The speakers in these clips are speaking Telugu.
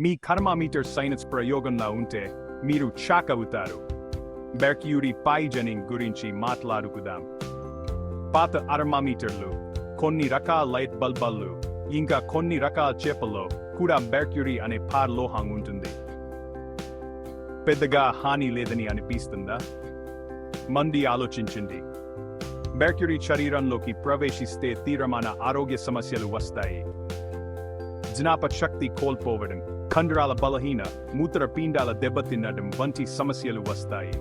మీ థర్మామీటర్ సైన్స్ ప్రయోగంలో ఉంటే మీరు షాక్ అవుతారు బెర్క్యూరీ పాయిజనింగ్ గురించి మాట్లాడుకుదాం. పాత అర్మామీటర్లు కొన్ని రకాల లైట్ బల్బల్లు ఇంకా కొన్ని రకాల చేపల్లో కూడా బెర్క్యూరీ అనే పార్ లోహం ఉంటుంది. పెద్దగా హాని లేదని అనిపిస్తుందా? మంది ఆలోచించండి. మెర్క్యూరీ శరీరంలోకి ప్రవేశిస్తే తీవ్రమైన ఆరోగ్య సమస్యలు వస్తాయి. జ్ఞాపశక్తి కోల్పోవడం కండరాల బలహీన మూత్రపిండాల దెబ్బతినడం వంటి సమస్యలు వస్తాయి.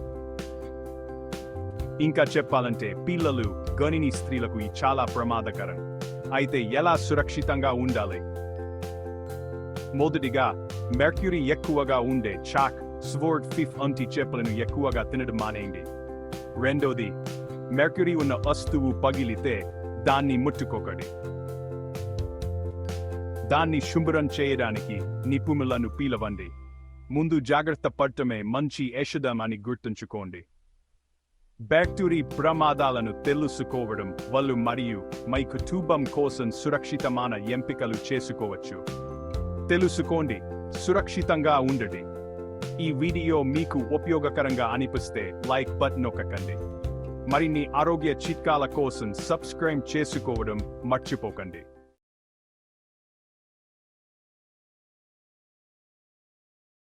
ఇంకా చెప్పాలంటే పిల్లలు గణిని స్త్రీలకు ఈ చాలా ప్రమాదకరం. అయితే ఎలా సురక్షితంగా ఉండాలి? మొదటిగా మెర్క్యూరీ ఎక్కువగా ఉండే చాక్ స్వోర్డ్ ఫిఫ్ అంటి చేపలను ఎక్కువగా తినడం మానేయండి. రెండోది మెర్క్యూరీ ఉన్న వస్తువు పగిలితే దాన్ని ముట్టుకోకండి. దాన్ని శుభ్రం చేయడానికి నిపుణులను పీలవండి. ముందు జాగ్రత్త పడటమే మంచి ఔషధం అని గుర్తుంచుకోండి. బ్యాక్టీరియా ప్రమాదాలను తెలుసుకోవడం వాళ్ళు మరియు మీ కుటుంబం కోసం సురక్షితమైన ఎంపికలు చేసుకోవచ్చు. తెలుసుకోండి సురక్షితంగా ఉండండి. ఈ వీడియో మీకు ఉపయోగకరంగా అనిపిస్తే లైక్ బటన్ నొక్కకండి. మరిన్ని ఆరోగ్య చిట్కాల కోసం సబ్స్క్రైబ్ చేసుకోవడం మర్చిపోకండి.